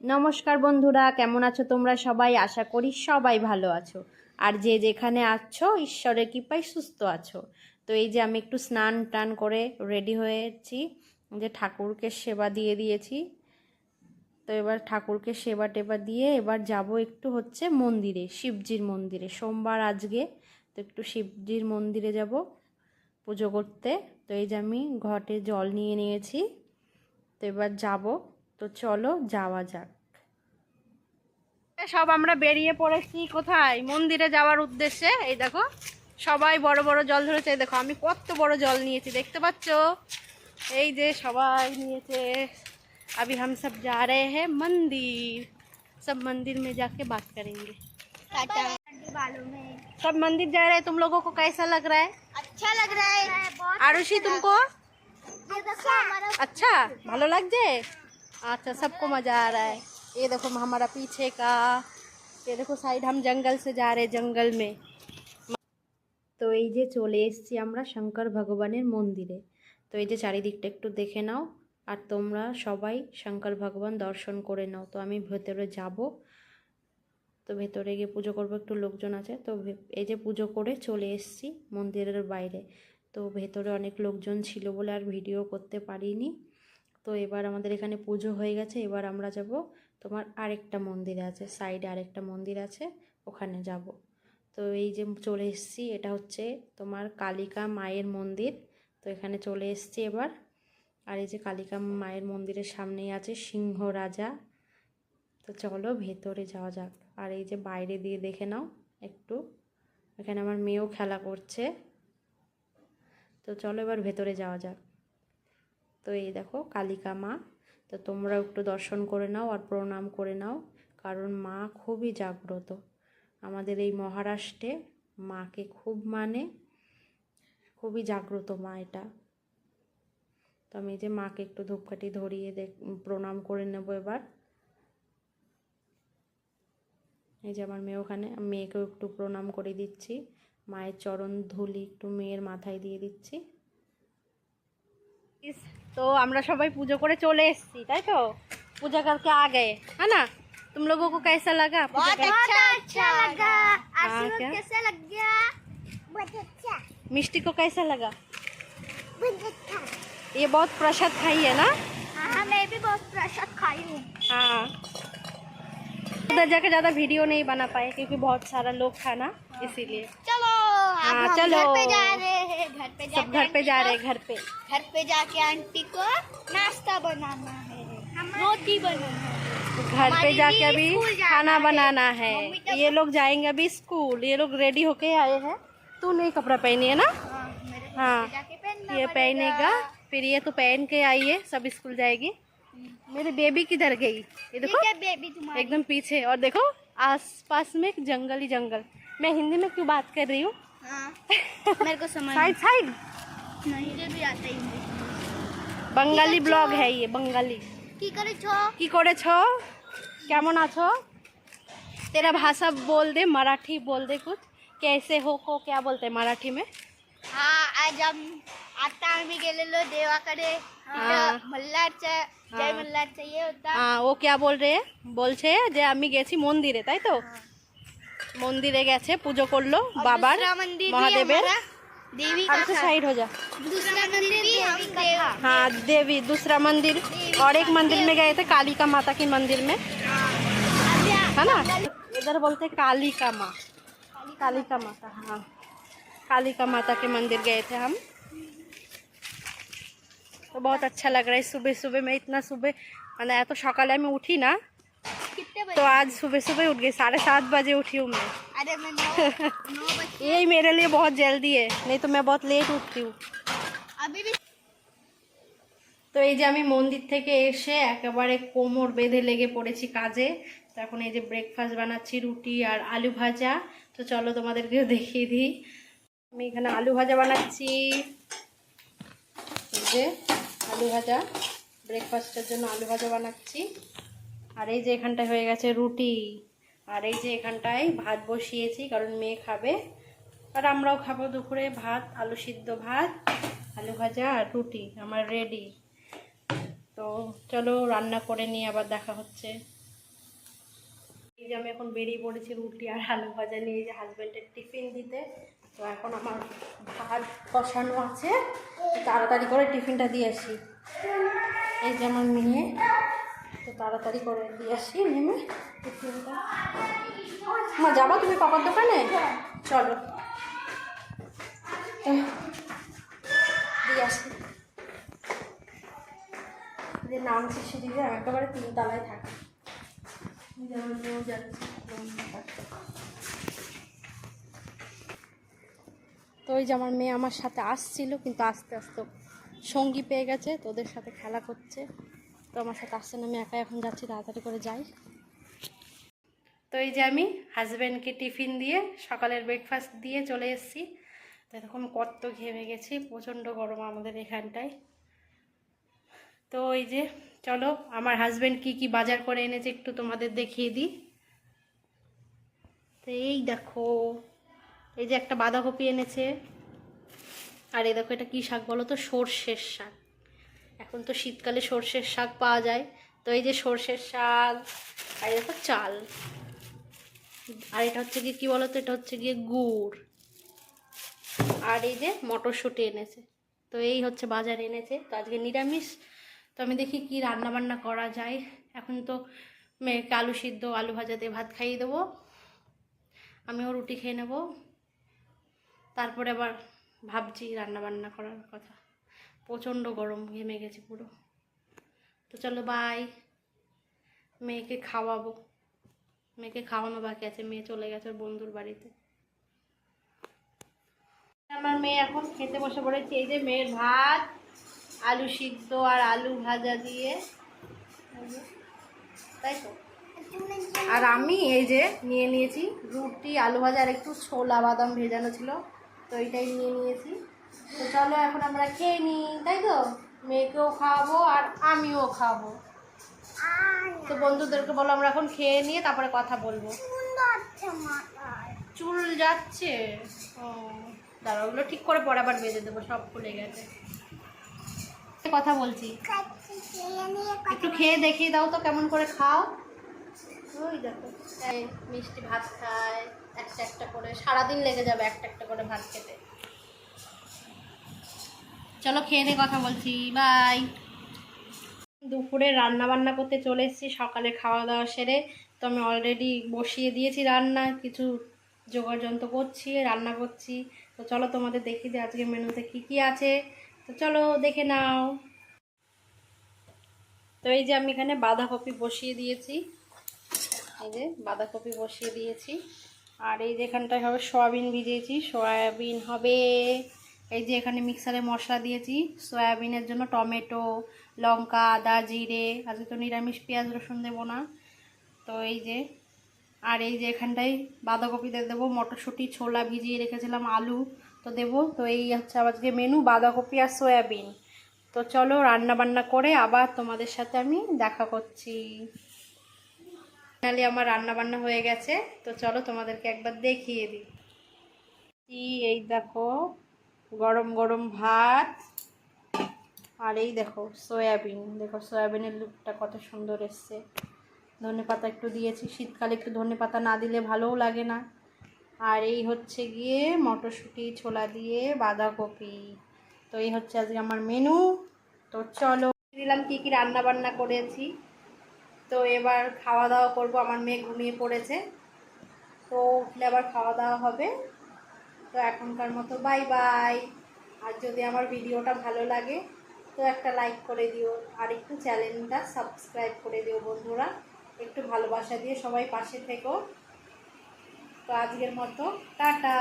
নমস্কার বন্ধুরা, কেমন আছো তোমরা সবাই? আশা করি সবাই ভালো আছো। আর যে যেখানে আছো, ঈশ্বরের কৃপায় সুস্থ আছো। তো এই যে আমি একটু স্নান টান করে রেডি হয়েছি, যে ঠাকুরকে সেবা দিয়ে দিয়েছি। তো এবার ঠাকুরকে সেবা টেবা দিয়ে এবার যাব একটু হচ্ছে মন্দিরে, শিবজির মন্দিরে। সোমবার আজকে, তো একটু শিবজির মন্দিরে যাব পুজো করতে। তো এই যে আমি ঘটে জল নিয়ে নিয়েছি। তো এবার যাব তো চলো যাওয়া যাক সব আমরা বেরিয়ে পড়েছি কোথায় মন্দিরে যাওয়ার উদ্দেশ্যে এই দেখো সবাই বড় বড় জল ধরেছে এই দেখো আমি কত বড় জল নিয়েছি দেখতে পাচ্ছ এই যে সবাই নিয়েছে अभी हम सब जा रहे हैं मंदिर सब मंदिर में जाके बात करेंगे बालों में सब मंदिर जा रहे हैं तुम लोगों को कैसा लग रहा है अच्छा लग रहा है बहुत आरुषि तुमको ये देखो हमारा अच्छा ভালো লাগছে अच्छा सबको मजा आ रहा है ये देखो हमारा पीछे का ये देखो साइड हम जंगल से जा रहे हैं जंगल में তো এই যে চলে এসেছি আমরা শঙ্কর ভগবানের মন্দিরে তো এই যে চারিদিকটা একটু দেখে নাও আর তোমরা সবাই শঙ্কর ভগবান দর্শন করে নাও তো আমি ভেতরে যাব তো ভেতরে গিয়ে পুজো করবো একটু লোকজন আছে তো ভে- এই যে পুজো করে চলে এসেছি মন্দিরের বাইরে তো ভেতরে অনেক লোকজন ছিল বলে আর ভিডিও করতে পারিনি তো এবার আমাদের এখানে পুজো হয়ে গেছে, এবার আমরা যাব তোমার আরেকটা মন্দির আছে সাইডে আরেকটা মন্দির আছে, ওখানে যাব। তো এই যে চলে এসেছি, এটা হচ্ছে তোমার কালিকা মায়ের মন্দির, তো এখানে চলে এসেছি এবার। আর এই যে কালিকা মায়ের মন্দিরের সামনেই আছে সিংহ রাজা, তো চলো ভেতরে যাওয়া যাক। আর এই যে বাইরে দিয়ে দেখে নাও একটু, এখানে আমার মেয়েও খেলা করছে। তো চলো এবার ভেতরে যাওয়া যাক। তো এই দেখো কালিকা মা। তো তোমরা একটু দর্শন করে নাও আর প্রণাম করে নাও, কারণ মা খুবই জাগ্রত। আমাদের এই মহারাষ্ট্রে মাকে খুব মানে খুবই জাগ্রত মা এটা। তো আমি যে মাকে একটু ধূপকাঠি ধরিয়ে দেখ, প্রণাম করে নেব এবার। এই যে আমার মেয়ে ওখানে, মেয়েকেও একটু প্রণাম করে দিচ্ছি। মায়ের চরণ ধুলি একটু মেয়ের মাথায় দিয়ে দিচ্ছি। তো আমরা সবাই পুজো করে চলে এসেছি তাই তো पूजा करके आ गए है ना तुम लोगों को कैसा लगा पूजा बहुत कर- अच्छा अच्छा लगा हाँ, आशीर्वाद क्या? कैसा लग गया बहुत अच्छा मिष्टी को कैसा लगा बहुत अच्छा ये बहुत प्रसाद खाई है ना हाँ मैं भी बहुत प्रसाद खाई हूँ हाँ उधर जाके ज़्यादा वीडियो नहीं बना पाए क्योंकि बहुत सारा लोग था ना इसीलिए चलो अब हाँ, हम चलो। घर पे जा रहे हैं घर पे सब घर पे जा रहे हैं घर पे। घर पे जाके आंटी को नाश्ता बनाना है। रोटी बनाना है। घर पे जाके अभी खाना बनाना है। तो- ये लोग जाएँगे अभी स्कूल। ये लोग रेडी होके आए हैं। तू नहीं कपड़ा पहनी है ना हाँ, हाँ। ये पहनेगा। फिर ये तो पहन के आई है सब स्कूल जाएगी। मेरी बेबी किधर गई? ये देखो। बेबी एकदम पीछे। और देखो आस पास में एक जंगल ही जंगल। मैं हिंदी में क्यों बात कर रही हाँ? मेरे को समझ साइड साइड नहीं मुझे भी आता ही नहीं बंगाली ঠিক আছে। ব্লগ है ये बंगाली की करे छो কি করেছো কেমন আছো तेरा भाषा बोल दे मराठी बोल दे कुछ कैसे हो को क्या बोलते हैं मराठी में हा आज आम आता आम्ही गेलेलो देवाकडे हा. तिथं मल्हारचा जय हा. मल्हारचा हे होता হ্যাঁ ও क्या बोल রে বলছে যে আমি গেছি মন্দিরে তাই তো हा. মন্দিরে গেছে পুজো করলো और বাবার दूसरा मंदिर भी মহাদেবের हमारा देवी আর का तो था साइड हो जा दूसरा मंदिर भी हम देव हाँ देवी दूसरा मंदिर और एक मंदिर में गए थे काली का माता के मंदिर में अभी है ना इधर बोलते हैं काली का माँ काली का माता हाँ काली का माता के मंदिर गए थे हम तो बहुत अच्छा लग रहा है सुबह सुबह मैं इतना सुबह मैंने तो सकाले मैं उठी ना कितने तो बजे आज सुबह सुबह उठ गई साढ़े सात बजे उठी हूँ मैं अरे मैं नौ नौ बजे यही मेरे लिए बहुत जल्दी है नहीं तो मैं बहुत लेट उठती हूँ अभी भी তো এই যে আমি মন্দির থেকে এসে একেবারে কোমর বেঁধে লেগে পড়েছি কাজে তো এখন এই যে ব্রেকফাস্ট বানাচ্ছি রুটি আর আলু ভাজা তো চলো তোমাদেরকেও দেখিয়ে দিই আমি এখানে আলু ভাজা বানাচ্ছি এই যে আলু ভাজা ব্রেকফাস্টের জন্য আলু ভাজা বানাচ্ছি আর এই যে এখানটায় হয়ে গেছে রুটি। আর এই যে এখানটায় ভাত বসিয়েছি, কারণ মেয়ে খাবে। আর আমরাও খাব দুপুরে ভাত, আলু সিদ্ধ ভাত, আলু ভাজা আর রুটি, আমার রেডি তো চলো রান্না করে নিয়ে আবার দেখা হচ্ছে। এই যে আমি এখন বেরিয়ে পড়েছি রুটি আর আলু ভাজা নিয়ে যে হাজব্যান্ডের টিফিন দিতে। তো এখন আমার ভাত কষানো আছে। তাড়াতাড়ি করে টিফিনটা দিয়ে আসি। এই যে আমার মেয়ে। তো তাড়াতাড়ি করে দিয়ে আসি, নেমে। মা, যাব তুমি পাপার দোকানে? চলো। দিয়ে আসি। যে নামছি সিঁড়িতে একেবারে তিনতলায় থাকে। যেমন নিয়েও যাচ্ছে তো ওই যে আমার মেয়ে আমার সাথে আসছিল, কিন্তু আস্তে আস্তে সঙ্গী পেয়ে গেছে, তোদের সাথে খেলা করছে। তো আমার সাথে আসছে না আমি একা এখন যাচ্ছি, তাড়াতাড়ি করে যাই। তো এই যে আমি হাজব্যান্ডকে টিফিন দিয়ে সকালের ব্রেকফাস্ট দিয়ে চলে এসেছি। তো এরকম কত ঘেমে গেছি, প্রচণ্ড গরম আমাদের এখানটায়। তো এই যে, চলো, আমার হাজব্যান্ড কি কি বাজার করে এনেছে একটু তোমাদের দেখিয়ে দিই। তো এই দেখো, এই যে একটা বাঁধাকপি এনেছে। আর এই দেখো, এটা কী শাক বলো তো? সর্ষের শাক। এখন তো শীতকালে সর্ষের শাক পাওয়া যায়। তো এই যে সর্ষের শাক, আর দেখো চাল। আর এটা হচ্ছে গিয়ে কী বলো তো এটা হচ্ছে গিয়ে গুড়। আর এই যে মটরশুঁটি এনেছে। তো এই হচ্ছে বাজার এনেছে। তো আজকে নিরামিষ। তো আমি দেখি কি রান্না বান্না করা যায়। এখন তো মেয়েকে আলু সিদ্ধ, আলু ভাজা দিয়ে ভাত খাইয়ে দেবো। আমিও রুটি খেয়ে নেব। তারপরে আবার ভাবছি রান্না বান্না করার কথা। প্রচণ্ড গরম, ঘেমে গেছে পুরো। তো চলো বাই মেয়েকে খাওয়াবো। মেয়েকে খাওয়ানো বাকি আছে, মেয়ে চলে গেছে বন্ধুর বাড়িতে। আমার মেয়ে এখন খেতে বসে পড়েছে, এই যে মেয়ের ভাত, আলু সিদ্ধ আর আলু ভাজা দিয়ে। তাই তো? আর আমি এই যে নিয়ে নিয়েছি রুটি, আলু ভাজা আর একটু ছোলা বাদাম ভেজানো ছিল, তো এইটাই নিয়ে নিয়েছি। তো চলো এখন আমরা খেয়ে নিই, তাই তো? মেয়েকেও খাওয়াবো আর আমিও খাব তো বন্ধুদেরকে বলো আমরা এখন খেয়ে নিয়ে তারপরে কথা বলব। চুল যাচ্ছে। ও দাঁড়া ওগুলো ঠিক করে পরে আবার বেঁধে দেবো, সব খুলে গেছে। কথা বলছি। একটু খেয়ে দেখিয়ে দাও তো কেমন করে খাও। ওই দেখো মিষ্টি ভাত খায়, একটা একটা করে, সারাদিন লেগে যাবে একটা একটা করে ভাত খেতে। চলো খেয়ে দিয়ে কথা বলছি বাই দুপুরে রান্না বান্না করতে চলে এসেছি, সকালে খাওয়া দাওয়া সেরে তো আমি অলরেডি বসিয়ে দিয়েছি রান্না, কিছু জোগাড় যন্ত্র করছি, রান্না করছি। তো চলো তোমাদের দেখিয়ে দিই আজকে মেনুতে কি কি আছে। তো চলো দেখে নাও। তো এই যে আমি এখানে বাঁধাকপি বসিয়ে দিয়েছি। এই যে বাঁধাকপি বসিয়ে দিয়েছি। আর এই যে এখানটায় হবে সয়াবিন ভিজিয়েছি, সয়াবিন হবে এই যে এখানে মিক্সারে মশলা দিয়েছি, সয়াবিনের জন্য টমেটো, লঙ্কা, আদা, জিরে, আজকে তো নিরামিষ পেঁয়াজ, রসুন দেবো না। তো এই যে, আর এই যে এখানটায় বাঁধাকপি দিয়ে দেবো, মটরশুঁটি, ছোলা ভিজিয়ে রেখেছিলাম, আলু তো দেবো। তো এই হচ্ছে আজকে মেনু বাঁধাকপি আর সয়াবিন। তো চলো রান্না বান্না করে আবার তোমাদের সাথে আমি দেখা করছি। ফাইনালি আমার রান্না বান্না হয়ে গেছে, তো চলো তোমাদেরকে একবার দেখিয়ে দিই। এই দেখো গরম গরম ভাত। আর এই দেখো সয়াবিন, দেখো সয়াবিনের লুকটা কত সুন্দর এসছে। ধনে পাতা একটু দিয়েছি, শীতকালে একটু ধনে পাতা না দিলে ভালোও লাগে না। আর এই হচ্ছে গিয়ে মটরশুঁটি, ছোলা দিয়ে বাঁধাকপি। তো এই হচ্ছে আজকে আমার মেনু। তো চলো, দিলাম কি কি রান্না বান্না করেছি। তো এবার খাওয়া দাওয়া করব, আমার মেয়ে ঘুমিয়ে পড়েছে। তো উঠলে আবার খাওয়া দাওয়া হবে। তো এখনকার মতো বাই বাই। আর যদি আমার ভিডিওটা ভালো লাগে, তো একটা লাইক করে দিও। আর একটু চ্যানেলটা সাবস্ক্রাইব করে দিও বন্ধুরা। একটু ভালোবাসা দিয়ে সবাই পাশে থেকো। তো আজকের মতো, টাটা!